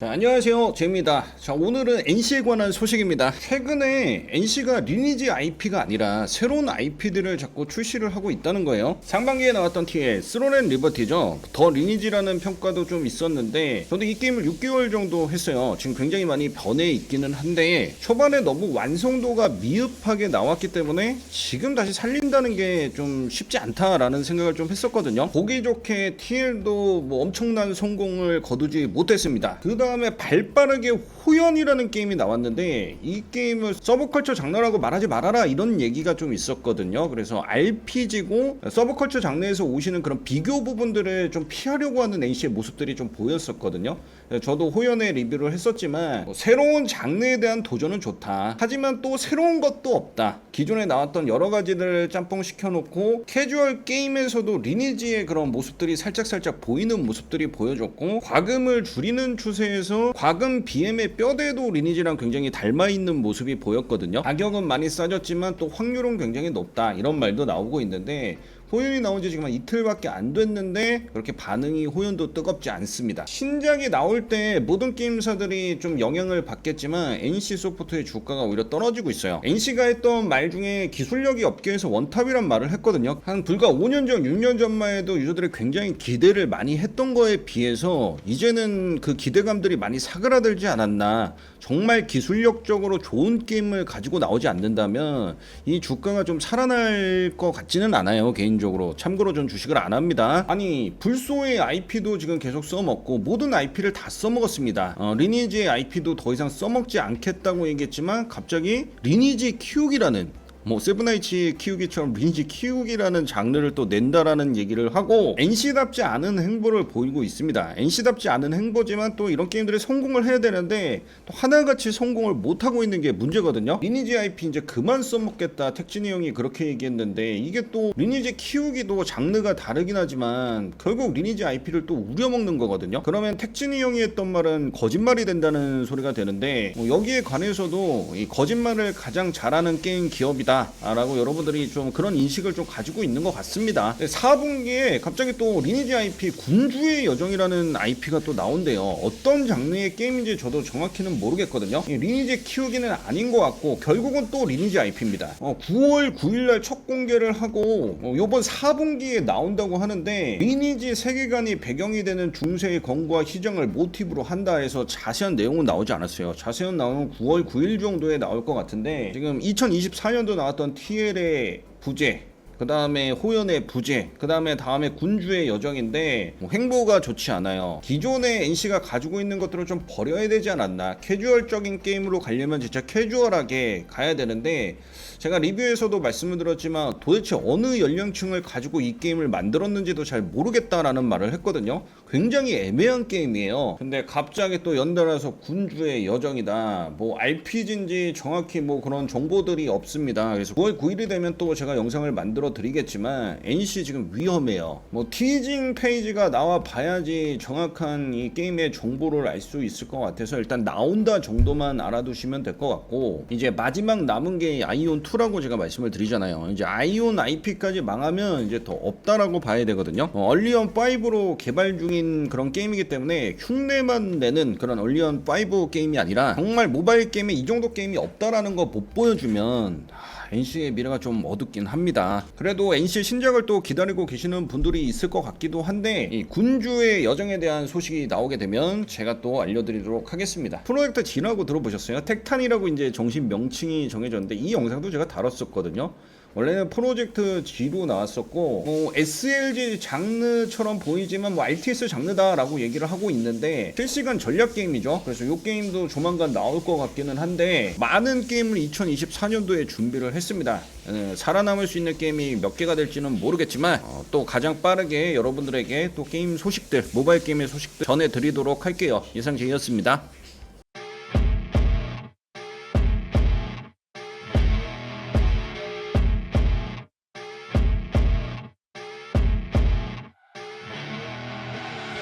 자, 안녕하세요. 제입니다. 자, 오늘은 NC에 관한 소식입니다. 최근에 NC가 리니지 IP가 아니라 새로운 IP들을 자꾸 출시를 하고 있다는 거예요. 상반기에 나왔던 TL, 스로렌 리버티죠. 더 리니지라는 평가도 좀 있었는데, 저도 이 게임을 6개월 정도 했어요. 지금 굉장히 많이 변해 있기는 한데, 초반에 너무 완성도가 미흡하게 나왔기 때문에, 지금 다시 살린다는 게 좀 쉽지 않다라는 생각을 좀 했었거든요. 보기 좋게 TL도 뭐 엄청난 성공을 거두지 못했습니다. 그다 음에 발 빠르게 호연이라는 게임이 나왔는데 이 게임을 서브컬처 장르라고 말하지 말아라 이런 얘기가 좀 있었거든요. 그래서 RPG고 서브컬처 장르에서 오시는 그런 비교 부분들을 좀 피하려고 하는 NC의 모습들이 좀 보였었거든요. 저도 호연의 리뷰를 했었지만 뭐 새로운 장르에 대한 도전은 좋다. 하지만 또 새로운 것도 없다. 기존에 나왔던 여러 가지를 짬뽕 시켜놓고 캐주얼 게임에서도 리니지의 그런 모습들이 살짝살짝 보이는 모습들이 보여줬고 과금을 줄이는 추세에서 과금 BM의 뼈대도 리니지랑 굉장히 닮아 있는 모습이 보였거든요. 가격은 많이 싸졌지만 또 확률은 굉장히 높다. 이런 말도 나오고 있는데 호연이 나온 지 지금 한 이틀밖에 안 됐는데 그렇게 반응이 호연도 뜨겁지 않습니다. 신작이 나올 때 모든 게임사들이 좀 영향을 받겠지만 NC 소프트의 주가가 오히려 떨어지고 있어요. NC가 했던 말 중에 기술력이 업계에서 원탑이란 말을 했거든요. 한 불과 5년 전, 6년 전만 해도 유저들이 굉장히 기대를 많이 했던 거에 비해서 이제는 그 기대감들이 많이 사그라들지 않았나. 정말 기술력적으로 좋은 게임을 가지고 나오지 않는다면 이 주가가 좀 살아날 것 같지는 않아요 개인 적으로 참고로 전 주식을 안 합니다. 아니 불소의 IP도 지금 계속 써먹고 모든 IP를 다 써먹었습니다. 어, 리니지의 IP도 더 이상 써먹지 않겠다고 얘기했지만 갑자기 리니지 키우기라는 뭐 세븐나이츠 키우기처럼 리니지 키우기라는 장르를 또 낸다라는 얘기를 하고 NC답지 않은 행보를 보이고 있습니다. NC답지 않은 행보지만 또 이런 게임들이 성공을 해야 되는데 또 하나같이 성공을 못 하고 있는 게 문제거든요. 리니지 IP 이제 그만 써먹겠다. 택진이 형이 그렇게 얘기했는데 이게 또 리니지 키우기도 장르가 다르긴 하지만 결국 리니지 IP를 또 우려먹는 거거든요. 그러면 택진이 형이 했던 말은 거짓말이 된다는 소리가 되는데 뭐 여기에 관해서도 이 거짓말을 가장 잘하는 게임 기업이다. 라고 여러분들이 좀 그런 인식을 좀 가지고 있는 것 같습니다. 4분기에 갑자기 또 리니지 IP 군주의 여정이라는 IP가 또 나온대요. 어떤 장르의 게임인지 저도 정확히는 모르겠거든요. 이 리니지 키우기는 아닌 것 같고 결국은 또 리니지 IP입니다. 어, 9월 9일날 첫 공개를 하고 어, 요번 4분기에 나온다고 하는데 리니지 세계관이 배경이 되는 중세의 건과 희정을 모티브로 한다 해서 자세한 내용은 나오지 않았어요. 자세한 내용은 9월 9일 정도에 나올 것 같은데 지금 2024년도 나왔던 TL의 부재 그 다음에 호연의 부재, 그 다음에 다음에 군주의 여정인데 뭐 행보가 좋지 않아요. 기존의 NC가 가지고 있는 것들을 좀 버려야 되지 않았나. 캐주얼적인 게임으로 가려면 진짜 캐주얼하게 가야 되는데 제가 리뷰에서도 말씀을 드렸지만 도대체 어느 연령층을 가지고 이 게임을 만들었는지도 잘 모르겠다라는 말을 했거든요. 굉장히 애매한 게임이에요. 근데 갑자기 또 연달아서 군주의 여정이다. 뭐 RPG인지 정확히 뭐 그런 정보들이 없습니다. 그래서 9월 9일이 되면 또 제가 영상을 만들어 드리겠지만 NC 지금 위험해요. 뭐 티징 페이지가 나와 봐야지 정확한 이 게임의 정보를 알 수 있을 것 같아서 일단 나온다 정도만 알아두시면 될 것 같고 이제 마지막 남은 게 아이온 2라고 제가 말씀을 드리잖아요. 이제 아이온 IP까지 망하면 이제 더 없다라고 봐야 되거든요. 어, 얼리언 5로 개발 중인 그런 게임이기 때문에 흉내만 내는 그런 얼리언 5 게임이 아니라 정말 모바일 게임에 이 정도 게임이 없다라는 거 못 보여주면 하, NC의 미래가 좀 어둡긴 합니다. 그래도 NC 신작을 또 기다리고 계시는 분들이 있을 것 같기도 한데 이 군주의 여정에 대한 소식이 나오게 되면 제가 또 알려드리도록 하겠습니다. 프로젝트 G라고 들어보셨어요? 택탄이라고 이제 정신 명칭이 정해졌는데 이 영상도 제가 다뤘었거든요. 원래는 프로젝트 G로 나왔었고 뭐 SLG 장르처럼 보이지만 뭐 RTS 장르다라고 얘기를 하고 있는데 실시간 전략 게임이죠. 그래서 이 게임도 조만간 나올 것 같기는 한데 많은 게임을 2024년도에 준비를 했습니다. 에, 살아남을 수 있는 게임이 몇 개가 될지는 모르겠지만 어, 또 가장 빠르게 여러분들에게 또 게임 소식들 모바일 게임의 소식들 전해드리도록 할게요. 이상 제이였습니다.